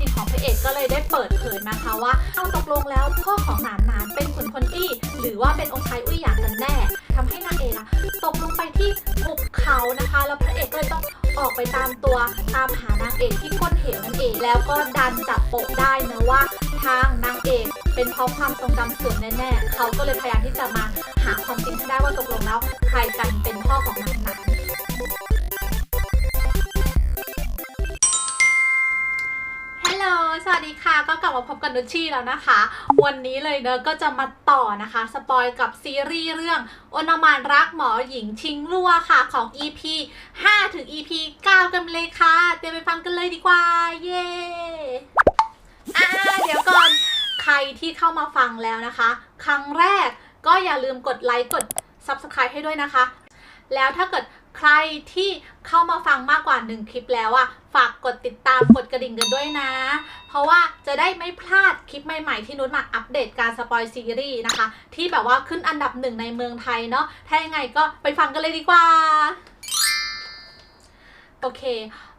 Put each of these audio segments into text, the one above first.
จริงของพระเอกก็เลยได้เปิดเผยนะคะว่าเอาตกลงแล้วพ่อของหนานหนานเป็นขุนพลอี้หรือว่าเป็นองค์ชายอุ้ยหยางกันแน่ทำให้นางเอกตกลงไปที่หุบเขานะคะ แล้วพระเอกก็เลยต้องออกไปตามตัวตามหานางเอกที่ก้นเหวนั่นเองแล้วก็ดันจับโปะได้นะว่าทางนางเอกเป็นเพราะความทรงจำเสื่อมแน่ๆเขาก็เลยพยายามที่จะมาหาความจริงให้ได้ว่าตกลงแล้วใครกันเป็นพ่อของนานหนาน ลโหล สวัสดีค่ะ ก็กลับมาพบกับนุชชี่แล้วนะคะ วันนี้เลยเนอะก็จะมาต่อนะคะ สปอยกับซีรีส์เรื่องอนามานรักหมอหญิงชิงลัวค่ะ ของ EP 5 ถึง EP 9 กันเลยค่ะ เตรียมไปฟังกันเลยดีกว่า เย้อ่าเดี๋ยวก่อน ใครที่เข้ามาฟังแล้วนะคะ ครั้งแรกก็อย่าลืมกดไลค์ กด Subscribe ให้ด้วยนะคะ แล้วถ้าเกิด ใครที่เข้ามาฟังมากกว่า 1 คลิปแล้วอะฝากกดติดตามกดกระดิ่งกันด้วยนะ เพราะว่าจะได้ไม่พลาดคลิปใหม่ๆที่นุชมาอัปเดตการสปอยซีรีส์นะคะ ที่แบบว่าขึ้นอันดับหนึ่งในเมืองไทยเนาะถ้ายังไงก็ไปฟังกันเลยดีกว่า โอเค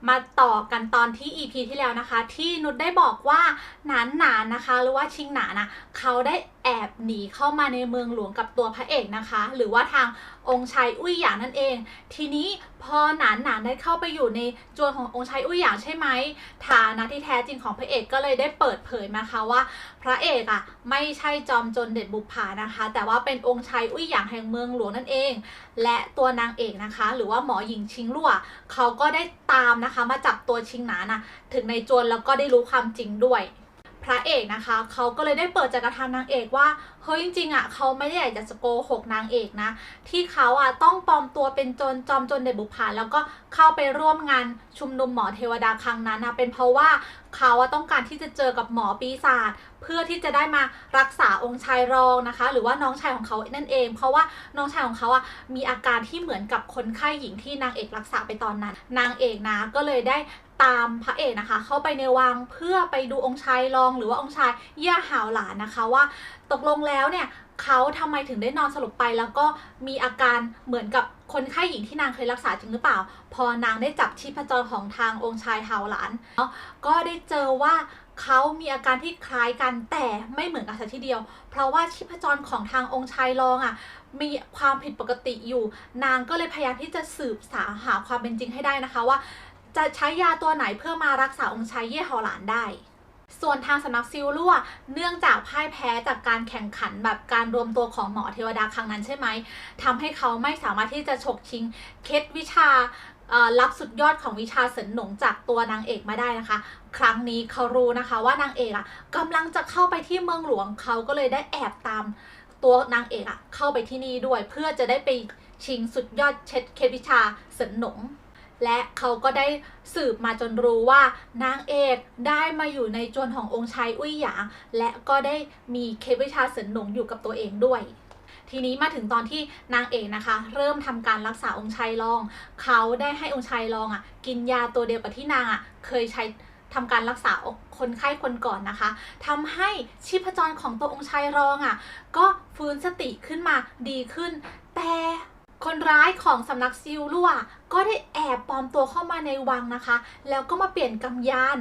มาต่อกันตอนที่ EP ที่แล้วนะคะ ที่นุชได้บอกว่าหนานหนานนะคะ หรือว่าชิงหนานนะเขาได้แอบหนีเข้ามาในเมืองหลวงกับตัวพระเอกนะคะ หรือว่าทางองค์ชายอุ้ยหยางนั่นเอง ทีนี้พอหนานหนานได้เข้าไปอยู่ในจวนขององค์ชายอุ้ยหยางใช่ไหมฐานะที่แท้จริงของพระเอกก็เลยได้เปิดเผยมาค่ะว่า พระเอกอะไม่ใช่จอมจรเด็ดบุปผานะคะ แต่ว่าเป็นองค์ชายอุ้ยหยางแห่งเมืองหลวงนั่นเอง และตัวนางเอกนะคะ หรือว่าหมอหญิงชิงลั่วเขาก็ได้ตามนะคะมาจับตัวชิงหนานนะถึงในจวนแล้วก็ได้รู้ความจริงด้วย พระเอกนะคะเขาก็เลยได้เปิดจักระทำนางเอกว่าเฮ้ยจริงๆอะเขาไม่ได้อยากจะโกหกนางเอกนะ ที่เขาอะต้องปลอมตัวเป็นโจรจอมโจรเดบุปผาแล้วก็เข้าไปร่วมงานชุมนุมหมอเทวดาครั้งนั้นนะเป็นเพราะว่าเขาอะต้องการที่จะเจอกับหมอปีศาจ เพื่อที่จะได้มารักษาองค์ชายรองนะคะ หรือว่าน้องชายของเขานั่นเอง เพราะว่าน้องชายของเขาอะมีอาการที่เหมือนกับคนไข้หญิงที่นางเอกรักษาไปตอนนั้น นางเอกนะก็เลยได้ตามพระเอกนะคะ เข้าไปในวังเพื่อไปดูองค์ชายรองหรือว่าองค์ชายเย่าหาวหลานนะคะว่าตกลงแล้วเนี่ยเขาทำไมถึงได้นอนสลบไปแล้วก็มีอาการเหมือนกับคนไข้หญิงที่นางเคยรักษาจริงหรือเปล่า พอนางได้จับชีพจรของทางองค์ชายหาวหลานเนาะก็ได้เจอว่า เขามีอาการที่คล้ายกันแต่ไม่เหมือนกันสักทีเดียว เพราะว่าชีพจรของทางองค์ชายรองอะ่ะมีความผิดปกติอยู่ นางก็เลยพยายามที่จะสืบสาหาความเป็นจริงให้ได้นะคะว่า จะใช้ยาตัวไหนเพื่อมารักษาองค์ชายเย่เฮาหลานได้ส่วนทางสำนักซิลลั่วเนื่องจากพ่ายแพ้จากการแข่งขันแบบการรวมตัวของหมอเทวดาครั้งนั้นใช่ไหมทำให้เขาไม่สามารถที่จะฉกชิงเคล็ดวิชา เอ่อลับสุดยอดของวิชาเสรินหนงจากตัวนางเอกมาได้นะคะ ครั้งนี้เขารู้นะคะว่านางเอกอะกำลังจะเข้าไปที่เมืองหลวงเขาก็เลยได้แอบตามตัวนางเอกอะเข้าไปที่นี่ด้วย เพื่อจะได้ไปชิงสุดยอดเช็ดเควิชาเสรินหนงและเขาก็ได้สืบมาจนรู้ว่านางเอกได้มาอยู่ในจวนขององค์ชายอุ้ยหยาง และก็ได้มีเควิชาเสรินหนงอยู่กับตัวเองด้วย ทีนี้มาถึงตอนที่นางเอกนะคะ เริ่มทำการรักษาองค์ชายรอง เขาได้ให้องค์ชายรองอะกินยาตัวเดียวกับที่นางอะเคยใช้ทำการรักษาคนไข้คนก่อนนะคะทำให้ชีพจรของตัวองค์ชายรองอะก็ฟื้นสติขึ้นมาดีขึ้น แต่คนร้ายของสำนักซิลลั่วก็ได้แอบปลอมตัวเข้ามาในวังนะคะ แล้วก็มาเปลี่ยนกำยาน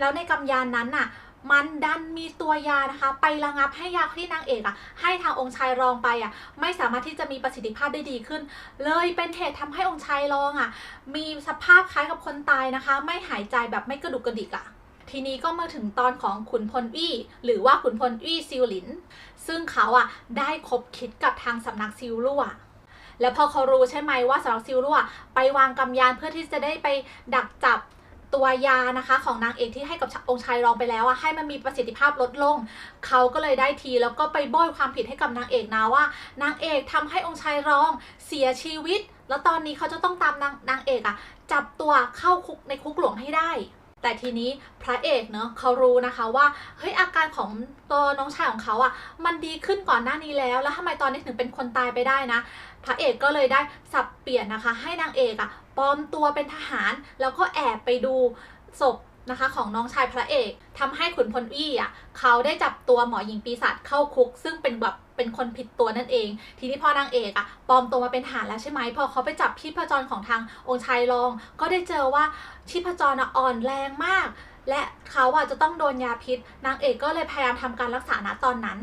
แล้วในกำยานนั้นน่ะ มันดันมีตัวยานะคะ ไประงับให้ยาที่นางเอกอะให้ทางองค์ชายรองไปอะไม่สามารถที่จะมีประสิทธิภาพได้ดีขึ้น เลยเป็นเหตุทำให้องค์ชายรองอะมีสภาพคล้ายกับคนตายนะคะ ไม่หายใจแบบไม่กระดุกกระดิกอะทีนี้ก็มาถึงตอนของขุนพลอี้หรือว่าขุนพลอี้ซิลหลิน ซึ่งเขาอะได้คบคิดกับทางสำนักซิลลั่วแล้วพอเขารู้ใช่ไหมว่าสำนักซิลลั่วไปวางกำยานเพื่อที่จะได้ไปดักจับ ตัวยานะคะของนางเอกที่ให้กับองค์ชายรองไปแล้วอะให้มันมีประสิทธิภาพลดลง เขาก็เลยได้ทีแล้วก็ไปโบยความผิดให้กับนางเอกนะว่านางเอกทำให้องค์ชายรองเสียชีวิต แล้วตอนนี้เขาจะต้องตามนางนางเอกอะจับตัวเข้าคุกในคุกหลวงให้ได้แต่ทีนี้พระเอกเนาะเขารู้นะคะว่าเฮ้ยอาการของตัวน้องชายของเขาอะ่ะมันดีขึ้นก่อนหน้านี้แล้ว แล้วทำไมตอนนี้ถึงเป็นคนตายไปได้นะ พระเอกก็เลยได้สับเปลี่ยนนะคะ ให้นางเอกอะ่ะ ปลอมตัวเป็นทหาร แล้วก็แอบไปดูศพนะคะของน้องชายพระเอกทำให้ขุนพลอี้อะเขาได้จับตัวหมอหญิงปีศาจเข้าคุก ซึ่งเป็นแบบเป็นคนผิดตัวนั่นเอง ทีนี้พอนางเอกอะปลอมตัวมาเป็นทหารแล้วใช่ไหมพอเขาไปจับชีพจรของทางองค์ชายรอง ก็ได้เจอว่าชีพจรอ่อ่อนแรงมาก และเขาอะจะต้องโดนยาพิษ นางเอกก็เลยพยายามทำการรักษาณตอนนั้น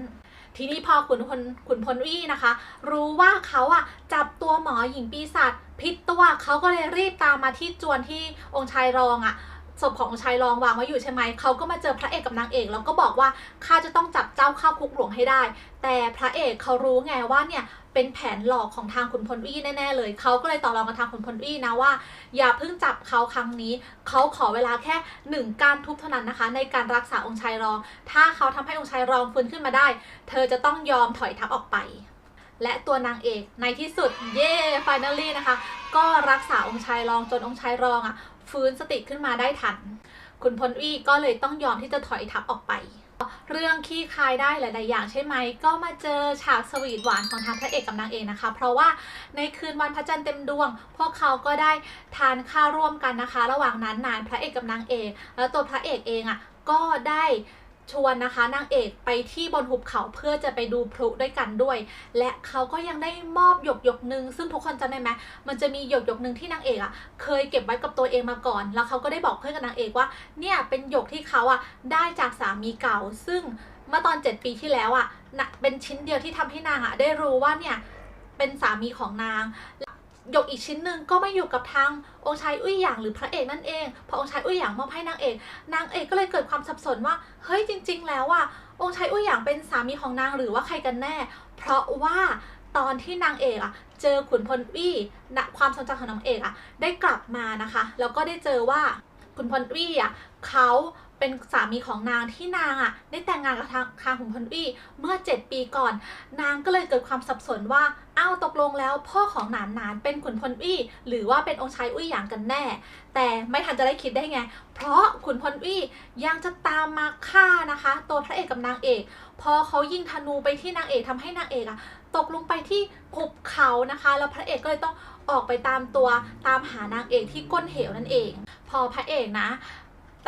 ทีนี้พอขุนพลขุนพลวี่นะคะ รู้ว่าเขาอะจับตัวหมอหญิงปีศาจ พิษตัวเขาก็เลยรีบตามมาที่จวนที่องค์ชายรองอะศพขององค์ชายรองวางไว้อยู่ใช่ไหม เขาก็มาเจอพระเอกกับนางเอก แล้วก็บอกว่าข้าจะต้องจับเจ้าเข้าคุกหลวงให้ได้ แต่พระเอกเขารู้ไงว่าเนี่ยเป็นแผนหลอกของทางขุนพลวีแน่ๆเลย เขาก็เลยต่อรองกับทางขุนพลวีนะว่า อย่าเพิ่งจับเขาครั้งนี้ เขาขอเวลาแค่หนึ่งการทุบเท่านั้นนะคะ ในการรักษาองค์ชายรอง ถ้าเขาทำให้องค์ชายรองฟื้นขึ้นมาได้ เธอจะต้องยอมถอยทัพออกไป และตัวนางเอกในที่สุดเย่ฟ i น a ลี่นะคะ ก็รักษาองค์ชายรองจนองค์ชายรองอะ่ะฟื้นสติขึ้นมาได้ทัน คุณพลวี่ก็เลยต้องยอมที่จะถอยทัพออกไป เรื่องขี้คายได้หลาย ๆ อย่างใช่ไหม ก็มาเจอฉากสวีทหวานของทางพระเอกกับนางเอกนะคะ เพราะว่าในคืนวันพระจันทร์เต็มดวง พวกเขาก็ได้ทานข้าวร่วมกันนะคะ ระหว่างนั้นนานพระเอกกับนางเอก แล้วตัวพระเอกเองอะก็ได้ ชวนนะคะนางเอกไปที่บนหุบเขาเพื่อจะไปดูพลุด้วยกันด้วย และเขาก็ยังได้มอบหยกหยกหนึ่งซึ่งทุกคนจำได้ไหมมันจะมีหยกหยกหนึ่งที่นางเอกอะเคยเก็บไว้กับตัวเองมาก่อน แล้วเขาก็ได้บอกเพื่อนกับนางเอกว่า เนี่ยเป็นหยกที่เขาอะได้จากสามีเก่า ซึ่งเมื่อตอน 7 ปีที่แล้วอะน่ะเป็นชิ้นเดียวที่ทำให้นางอะได้รู้ว่าเนี่ยเป็นสามีของนาง หยกอีกชิ้นหนึ่งก็ไม่อยู่กับทางองค์ชายอุ้ยหยางหรือพระเอกนั่นเอง พอองค์ชายอุ้ยหยางมอบให้นางเอก นางเอกก็เลยเกิดความสับสนว่า เฮ้ยจริง ๆ แล้วอะองค์ชายอุ้ยหยางเป็นสามีของนางหรือว่าใครกันแน่ เพราะว่าตอนที่นางเอกอะเจอขุนพลวี่ณความทรงจำของนางเอกอะได้กลับมานะคะ แล้วก็ได้เจอว่าขุนพลวี่อะเขา เป็นสามีของนางที่นางอะได้แต่งงานกับทางทางขุนพลวี่เมื่อ 7 ปีก่อน นางก็เลยเกิดความสับสนว่าอ้าวตกลงแล้วพ่อของหนานหนานเป็นขุนพลวี่หรือว่าเป็นองค์ชายอุ้ยหยางกันแน่ แต่ไม่ทันจะได้คิดได้ไง เพราะขุนพลวี่ยังจะตามมาฆ่านะคะ ตัวพระเอกกับนางเอก พอเขายิงธนูไปที่นางเอกทำให้นางเอกอะตกลงไปที่หุบเขานะคะ แล้วพระเอกก็เลยต้องออกไปตามตัวตามหานางเอกที่ก้นเหวนั่นเอง พอพระเอกนะ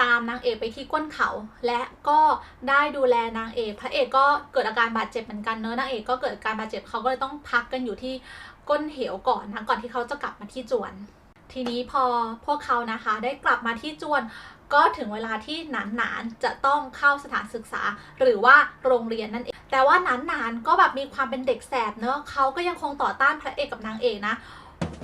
ตามนางเอกไปที่ก้นเขา และก็ได้ดูแลนางเอกพระเอกก็เกิดอาการบาดเจ็บเหมือนกันเนอะนางเอกก็เกิดอาการบาดเจ็บเขาก็เลยต้องพักกันอยู่ที่ก้นเหวก่อนนะก่อนที่เขาจะกลับมาที่จวน ทีนี้พอพวกเขานะคะได้กลับมาที่จวน ก็ถึงเวลาที่หนานหนานจะต้องเข้าสถานศึกษาหรือว่าโรงเรียนนั่นเองแต่ว่าหนานหนานก็แบบมีความเป็นเด็กแสบเนอะเขาก็ยังคงต่อต้านพระเอกกับนางเอกนะ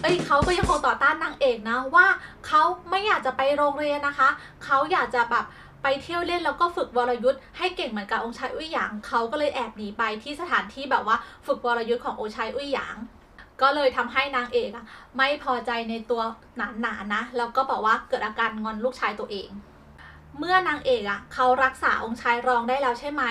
เอ้ยเขาก็ยังคงต่อต้านนางเอกนะว่าเขาไม่อยากจะไปโรงเรียนนะคะ เขาอยากจะแบบไปเที่ยวเล่นแล้วก็ฝึกวรยุทธ์ให้เก่งเหมือนกับองค์ชายอุ้ยหยางเขาก็เลยแอบหนีไปที่สถานที่แบบว่าฝึกวรยุทธ์ขององค์ชายอุ้ยหยาง ก็เลยทำให้นางเอกอะไม่พอใจในตัวหนานหนานะ แล้วก็บอกว่าเกิดอาการงอนลูกชายตัวเอง เมื่อนางเอกอะเขารักษาองค์ชายรองได้แล้วใช่ไหม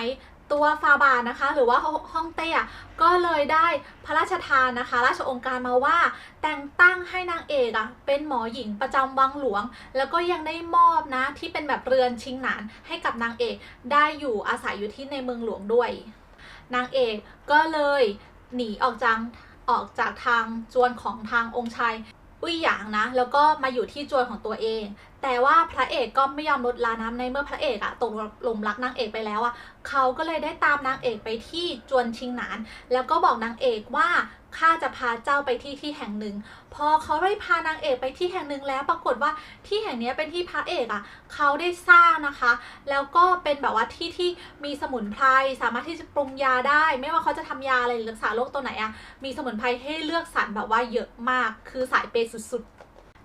ตัวฟาบานะคะ หรือว่าฮ่องเต้อะก็เลยได้พระราชทานนะคะ ราชองค์การมาว่าแต่งตั้งให้นางเอกอะเป็นหมอหญิงประจำวังหลวง แล้วก็ยังได้มอบนะที่เป็นแบบเรือนชิงหนานให้กับนางเอกได้อยู่อาศัยอยู่ที่ในเมืองหลวงด้วย นางเอกก็เลยหนีออกจากออกจากทางจวนของทางองค์ชายอุ้ยหยางนะ แล้วก็มาอยู่ที่จวนของตัวเอง แต่ว่าพระเอกก็ไม่ยอมลดลาน้ำในเมื่อพระเอกอะตกหลุมรักนางเอกไปแล้วอะเขาก็เลยได้ตามนางเอกไปที่จวนชิงหนาน แล้วก็บอกนางเอกว่าข้าจะพาเจ้าไปที่ที่แห่งหนึ่ง พอเขาได้พานางเอกไปที่แห่งหนึ่งแล้วปรากฏว่าที่แห่งนี้เป็นที่พระเอกอะเขาได้สร้างนะคะ แล้วก็เป็นแบบว่าที่ที่มีสมุนไพรสามารถที่จะปรุงยาได้ ไม่ว่าเขาจะทำยาอะไรหรือรักษาโรคตัวไหนอะมีสมุนไพรให้เลือกสรรแบบว่าเยอะมากคือสายเปย์สุดๆ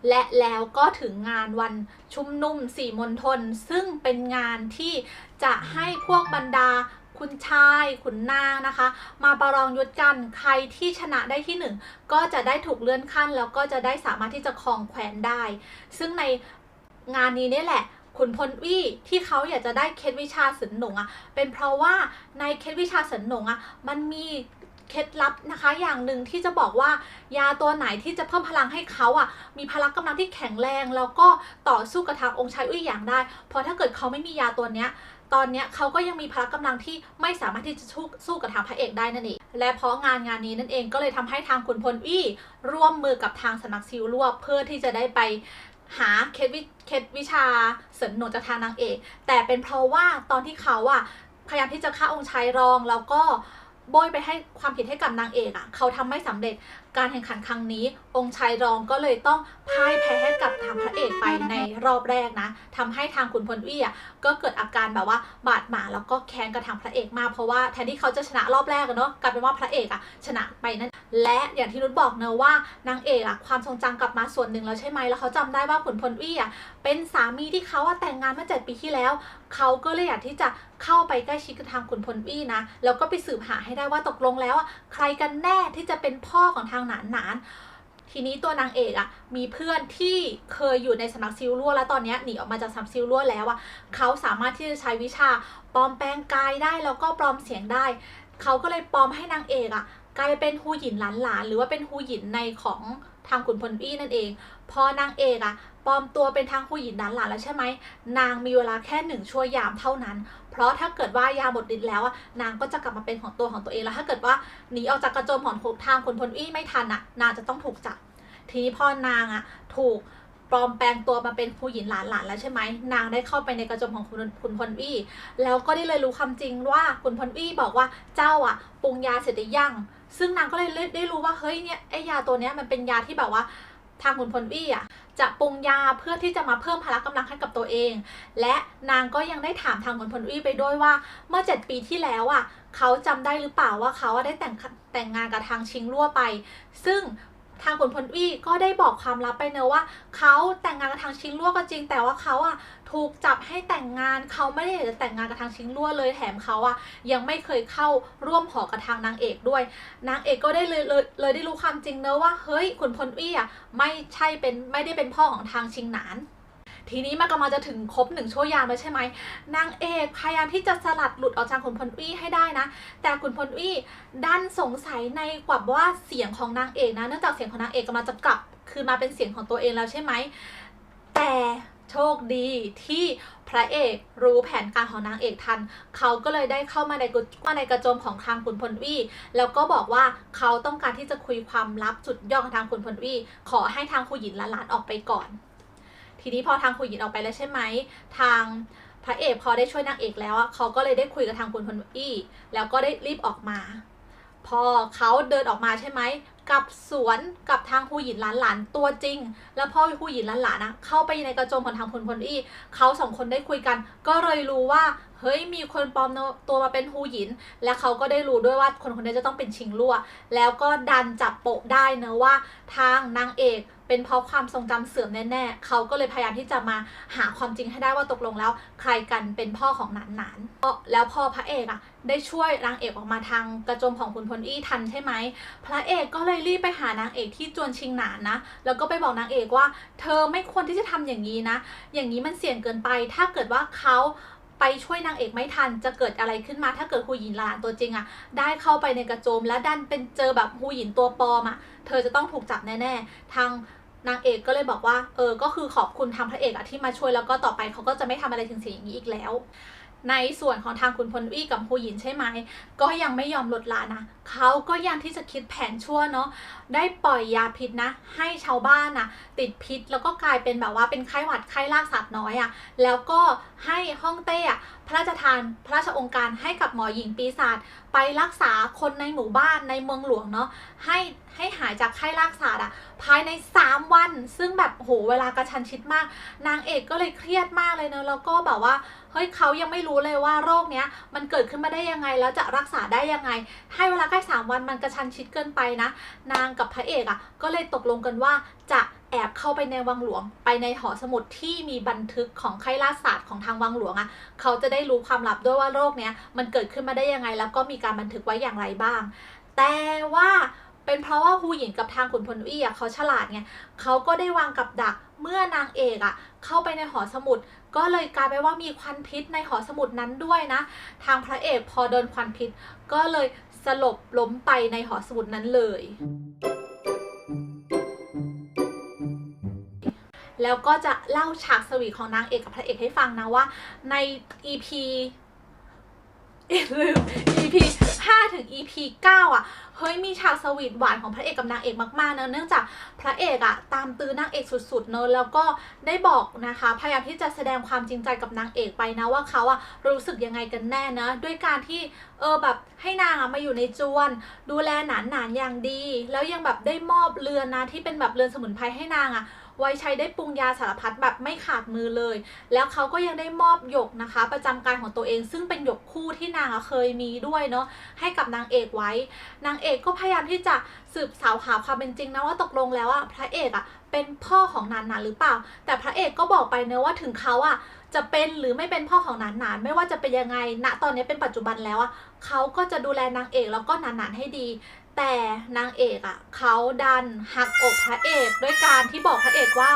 และแล้วก็ถึงงานวันชุมนุมสี่มณฑลซึ่งเป็นงานที่จะให้พวกบรรดาคุณชายขุนนางนะคะ มาประลองยุทธกันใครที่ชนะได้ที่หนึ่งก็จะได้ถูกเลื่อนขั้น แล้วก็จะได้สามารถที่จะครองแคว้นได้ ซึ่งในงานนี้นี่แหละขุนพลวี่ที่เขาอยากจะได้เคล็ดวิชาสินหนงอะ่ะเป็นเพราะว่าในเคล็ดวิชาสินหนงอะ่ะมันมี เคล็ดลับนะคะอย่างหนึ่งที่จะบอกว่ายาตัวไหนที่จะเพิ่มพลังให้เขาอะมีพละกำลังที่แข็งแรง แล้วก็ต่อสู้กับทางองค์ชายอุ้ยหยางได้ เพราะถ้าเกิดเขาไม่มียาตัวเนี้ยตอนเนี้ยเขาก็ยังมีพละกำลังที่ไม่สามารถที่จะสู้สู้กับทางพระเอกได้นั่นเอง และเพราะงานงานนี้นั่นเองก็เลยทำให้ทางขุนพลอี้ร่วมมือกับทางสำนักซิลรวบเพื่อที่จะได้ไปหาเคล็ดวิเคล็ดวิชาเสริมหนุนจากทางนางเอก แต่เป็นเพราะว่าตอนที่เขาอะพยายามที่จะฆ่าองค์ชายรองแล้วก็ โบยไปให้ความผิดให้กับนางเอกอะเขาทำไม่สำเร็จการแข่งขันครั้งนี้ องค์ชายรองก็เลยต้องพ่ายแพ้ให้กับทางพระเอกไปในรอบแรกนะทำให้ทางขุนพลวี่อะก็เกิดอาการแบบว่าบาดหมางแล้วก็แค้นกับทางพระเอกมากเพราะว่าแทนที่เขาจะชนะรอบแรกเนาะกลายเป็นว่าพระเอกอะชนะไปนั่นและอย่างที่นุชบอกเนอะว่านางเอกอะความทรงจำกลับมาส่วนหนึ่งแล้วใช่ไหมแล้วเขาจำได้ว่าขุนพลวี่อะเป็นสามีที่เขาอะแต่งงานเมื่อเจ็ดปีที่แล้ว เขาก็เลยอยากที่จะเข้าไปใกล้ชิดกับทางขุนพลวี่นะแล้วก็ไปสืบหาให้ได้ว่าตกลงแล้วอะใครกันแน่ที่จะเป็นพ่อของทางหนานหนานทีนี้ตัวนางเอกอะมีเพื่อนที่เคยอยู่ในสำนักซิลลัวแล้วตอนนี้หนีออกมาจากสำนักซิลลัวแล้วอะเขาสามารถที่จะใช้วิชาปลอมแปลงกายได้แล้วก็ปลอมเสียงได้ เขาก็เลยปลอมให้นางเอกอะกลายเป็นฮูหยินหลานหลานๆหรือว่าเป็นฮูหยินในของทางขุนพลวี่นั่นเอง พอนางเอกอะปลอมตัวเป็นทางฮูหยินหลานหลานๆแล้วใช่ไหมนางมีเวลาแค่หนึ่งชั่วยามเท่านั้น ราะถ้าเกิดว่ายาหมดฤทธิ์แล้วอะนางก็จะกลับมาเป็นของตัวของตัวเองแล้ว ถ้าเกิดว่าหนีออกจากกระโจมของทางขุนพลวี่ไม่ทันอะนางจะต้องถูกจับทีนี้พอนางอะถูกปลอมแปลงตัวมาเป็นผู้หญิงหลานหลานๆแล้วใช่ไหมนางได้เข้าไปในกระโจมของคุณคุณพลวี่แล้วก็ได้เลยรู้ความจริงว่าคุณพลวี่บอกว่าเจ้าอะปรุงยาเสร็จหรือยังซึ่งนางก็เลยได้รู้ว่าเฮ้ยเนี่ยไอยาตัวเนี้ยมันเป็นยาที่แบบว่า ทางคุณพลวี่อะจะปรุงยาเพื่อที่จะมาเพิ่มพละกำลังให้กับตัวเอง และนางก็ยังได้ถามทางคุณพลวี่ไปด้วยว่า เมื่อ 7 ปีที่แล้วอะเขาจำได้หรือเปล่าว่าเขาได้แต่งแต่งงานกับทางชิงรั่วไป ซึ่ง ทางขุนพลวี่ก็ได้บอกความลับไปเนอะว่าเขาแต่งงานกับทางชิงลั่วก็จริง แต่ว่าเขาอะถูกจับให้แต่งงานเขาไม่ได้อยากจะแต่งงานกับทางชิงลั่วเลยแถมเขาอะยังไม่เคยเข้าร่วมหอกับทางนางเอกด้วยนางเอกก็ได้เลยเลยเลยได้รู้ความจริงเนอะว่าเฮ้ยขุนพลวี่อะไม่ใช่เป็นไม่ได้เป็นพ่อของทางชิงหนาน ทีนี้มันกำลังจะถึงครบหนึ่งชั่วยามแล้วใช่ไหมนางเอกพยายามที่จะสลัดหลุดออกจากขุนพลวี่ให้ได้นะ แต่ขุนพลวี่ดันสงสัยในกว่าว่าเสียงของนางเอกนะเนื่องจากเสียงของนางเอกกำลังจะกลับ คืนมาเป็นเสียงของตัวเองแล้วใช่ไหมแต่โชคดีที่พระเอกรู้แผนการของนางเอกทัน เขาก็เลยได้เข้ามาในกุมาในกระโจมของทางขุนพลวี่แล้วก็บอกว่าเขาต้องการที่จะคุยความลับสุดยอดกับทางขุนพลวี่ขอให้ทางผู้หญิงและหลานออกไปก่อน ทีนี้พอทางผู้หญิงออกไปแล้วใช่ไหมทางพระเอกพอได้ช่วยนางเอกแล้วอะเขาก็เลยได้คุยกับทางคุณพลอี้แล้วก็ได้รีบออกมา พอเขาเดินออกมาใช่ไหมกับสวนกับทางผู้หญิงหลานหลานตัวจริง แล้วพ่อผู้หญิงหลานหลานนะเข้าไปในกระโจมของทางพลพลอี้เขาสองคนได้คุยกัน ก็เลยรู้ว่าเฮ้ยมีคนปลอมตัวมาเป็นฮูหยิน และเขาก็ได้รู้ด้วยว่าคนคนนี้จะต้องเป็นชิงลั่วแล้วก็ดันจับโปะได้เนะว่าทางนางเอก เป็นเพราะความทรงจำเสื่อมแน่ๆเขาก็เลยพยายามที่จะมาหาความจริงให้ได้ว่าตกลงแล้ว ใครกันเป็นพ่อของหนานหนานแล้วพอพระเอกอะได้ช่วยนางเอกออกมาทางกระโจมของคุณพลอี้ทันใช่ไหมพระเอกก็เลยรีบไปหานางเอกที่จวนชิงหนานนะ แล้วก็ไปบอกนางเอกว่า เธอไม่ควรที่จะทำอย่างนี้นะ อย่างนี้มันเสี่ยงเกินไป ถ้าเกิดว่าเขาไปช่วยนางเอกไม่ทันจะเกิดอะไรขึ้นมาถ้าเกิดฮูหยินหลานตัวจริงอะได้เข้าไปในกระโจมและดันเป็นเจอแบบฮูหยินตัวปลอมอะเธอจะต้องถูกจับแน่ ๆ ทาง นางเอกก็เลยบอกว่า เออ ก็คือขอบคุณทางพระเอกอะที่มาช่วยแล้วก็ต่อไปเขาก็จะไม่ทำอะไรถึงสิ่งอย่างนี้อีกแล้ว ในส่วนของทางคุณพลวี่กับฮูหยินใช่ไหม ก็ยังไม่ยอมลดละนะ เขาก็ยังที่จะคิดแผนชั่วเนาะ ได้ปล่อยยาพิษนะ ให้ชาวบ้านนะติดพิษแล้วก็กลายเป็นแบบว่าเป็นไข้หวัดไข้ลากสัตว์น้อยอะแล้วก็ ให้ฮ่องเต้อะพระราชทานพระราชองค์การให้กับหมอหญิงปีศาจไปรักษาคนในหมู่บ้านในเมืองหลวงเนาะให้ให้หายจากไข้ลากสัตว์อะภายใน 3 วัน ซึ่งแบบโหเวลากระชันชิดมาก นางเอกก็เลยเครียดมากเลยเนอะแล้วก็แบบว่าเฮ้ยเขายังไม่รู้เลยว่าโรคเนี้ยมันเกิดขึ้นมาได้ยังไงแล้วจะรักษาได้ยังไง ให้เวลาแค่สามวันมันกระชันชิดเกินไปนะ นางกับพระเอกอะก็เลยตกลงกันว่าจะ แอบเข้าไปในวังหลวง ไปในหอสมุดที่มีบันทึกของไข้ล่าศาสตร์ของทางวังหลวงอะ่ะเขาจะได้รู้ความลับด้วยว่าโรคเนี้ยมันเกิดขึ้นมาได้ยังไง แล้วก็มีการบันทึกไว้อย่างไรบ้าง แต่ว่าเป็นเพราะว่าฮูหยินกับทางขุนพลวี่อะเขาฉลาดไงเขาก็ได้วางกับดักเมื่อนางเอกอะเข้าไปในหอสมุด ก็เลยกลายไปว่ามีควันพิษในหอสมุดนั้นด้วยนะ ทางพระเอกพอโดนควันพิษ ก็เลยสลบล้มไปในหอสมุดนั้นเลย แล้วก็จะเล่าฉากสวีทของนางเอกกับพระเอกให้ฟังนะว่าใน EP อย่าลืม EP 5 ถึง EP 9 อะ เฮ้ย มีฉากสวีทหวานของพระเอกกับนางเอกมากๆเนอะเนื่องจากพระเอกอะ ตามตื้อนางเอกสุดๆเนอะแล้วก็ได้บอกนะคะ พยายามที่จะแสดงความจริงใจกับนางเอกไปนะว่าเขาอะรู้สึกยังไงกันแน่นะ ด้วยการที่เออแบบให้นางอะมาอยู่ในจวน ดูแลหนานหนานอย่างดี แล้วยังแบบได้มอบเรือนนะที่เป็นแบบเรือนสมุนไพรให้นางอะไว้ใช้ได้ปรุงยาสารพัดแบบไม่ขาดมือเลย แล้วเขาก็ยังได้มอบหยกนะคะ ประจำการของตัวเองซึ่งเป็นหยกคู่ที่นางอะเคยมีด้วยเนาะให้กับนางเอกไว้ นางเอกก็พยายามที่จะสืบสาวหาความเป็นจริงนะว่าตกลงแล้วอะพระเอกอะเป็นพ่อของนานนานหรือเปล่า แต่พระเอกก็บอกไปเนอะว่าถึงเขาอะจะเป็นหรือไม่เป็นพ่อของนานนานไม่ว่าจะเป็นยังไงณตอนนี้เป็นปัจจุบันแล้วอะเขาก็จะดูแลนางเอกแล้วก็นานนานให้ดี แต่นางเอกอะเขาดันหักอกพระเอกด้วยการที่บอกพระเอกว่า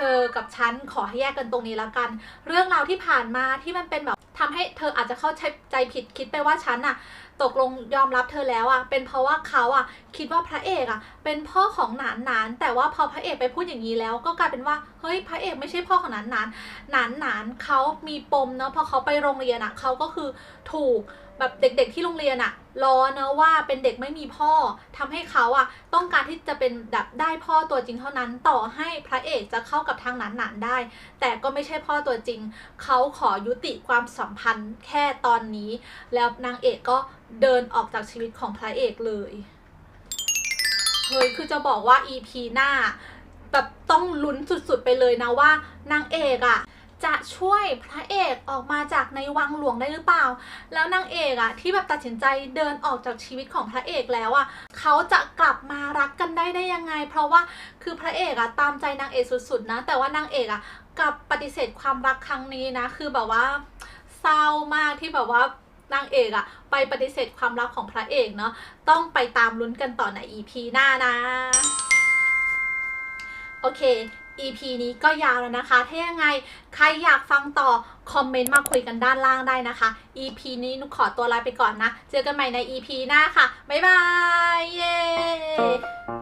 ธอกับฉันขอให้แยกกันตรงนี้แล้วกัน เรื่องราวที่ผ่านมาที่มันเป็นแบบทำให้เธออาจจะเข้าใจผิดคิดไปว่าฉันอะตกลงยอมรับเธอแล้วอะเป็นเพราะว่าเขาอะคิดว่าพระเอกอะเป็นพ่อของหนานหนานแต่ว่าพอพระเอกไปพูดอย่างนี้แล้ว ก็กลายเป็นว่าเฮ้ยพระเอกไม่ใช่พ่อของหนานหนานหนานหนานเขามีปมเนาะพอเขาไปโรงเรียนอะเขาก็คือถูก แบบเด็กๆที่โรงเรียนอะล้อเนะว่าเป็นเด็กไม่มีพ่อทำให้เขาอะต้องการที่จะเป็นแบบได้พ่อตัวจริงเท่านั้นต่อให้พระเอกจะเข้ากับทางหนานหนานได้ แต่ก็ไม่ใช่พ่อตัวจริง เขาขอยุติความสัมพันธ์แค่ตอนนี้ แล้วนางเอกก็เดินออกจากชีวิตของพระเอกเลยเฮ้ยคือจะบอกว่า EP หน้าแบบต้องลุ้นสุดๆไปเลยนะว่านางเอกอะ จะช่วยพระเอกออกมาจากในวังหลวงได้หรือเปล่า แล้วนางเอกอะที่แบบตัดสินใจเดินออกจากชีวิตของพระเอกแล้วอะเขาจะกลับมารักกันได้ได้ยังไง เพราะว่าคือพระเอกอะตามใจนางเอกสุดๆนะ แต่ว่านางเอกอะกลับปฏิเสธความรักครั้งนี้นะ คือแบบว่าเศร้ามากที่แบบว่านางเอกอะไปปฏิเสธความรักของพระเอกเนาะต้องไปตามลุ้นกันต่อใน EP หน้านะ โอเค EP นี้ก็ยาวแล้วนะคะ ถ้ายังไงใครอยากฟังต่อ คอมเมนต์มาคุยกันด้านล่างได้นะคะ EP นี้นุกขอตัวลาไปก่อนนะ เจอกันใหม่ใน EP หน้าค่ะ บ๊ายบาย เย้